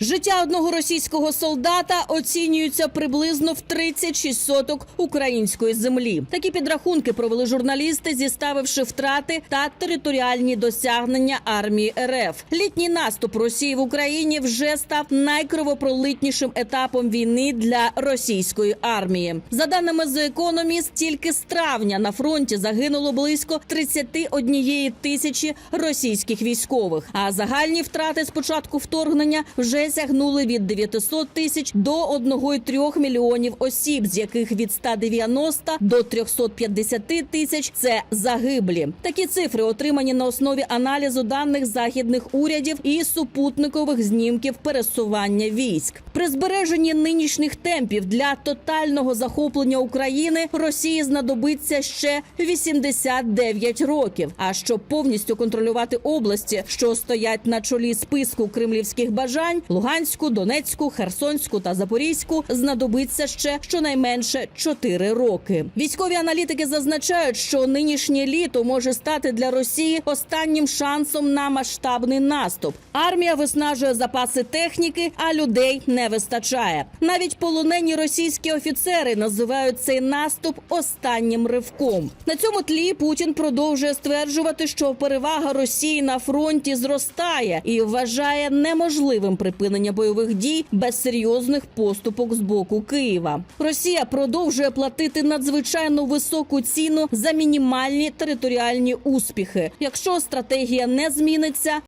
Життя одного російського солдата оцінюється приблизно в 36 соток української землі. Такі підрахунки провели журналісти, зіставивши втрати та територіальні досягнення армії РФ. Літній наступ Росії в Україні вже став найкровопролитнішим етапом війни для російської армії. За даними The Economist, тільки з травня на фронті загинуло близько 31 тисячі російських військових. А загальні втрати з початку вторгнення вже сягнули від 900 тисяч до 1,3 мільйонів осіб, з яких від 190 до 350 тисяч це загиблі. Такі цифри отримані на основі аналізу даних західних урядів і супутникових знімків пересування військ. При збереженні нинішніх темпів для тотального захоплення України Росії знадобиться ще 89 років. А щоб повністю контролювати області, що стоять на чолі списку кремлівських бажань Луганську, Донецьку, Херсонську та Запорізьку, знадобиться ще щонайменше 4 роки. Військові аналітики зазначають, що нинішнє літо може стати для Росії останнім шансом на масштабний наступ. Армія виснажує запаси техніки, а людей не вистачає. Навіть полонені російські офіцери називають цей наступ останнім ривком. На цьому тлі Путін продовжує стверджувати, що перевага Росії на фронті зростає і вважає неможливим припинення бойових дій без серйозних поступок з боку Києва. Росія продовжує платити надзвичайно високу ціну за мінімальні територіальні успіхи. Якщо стратегія не зміниться,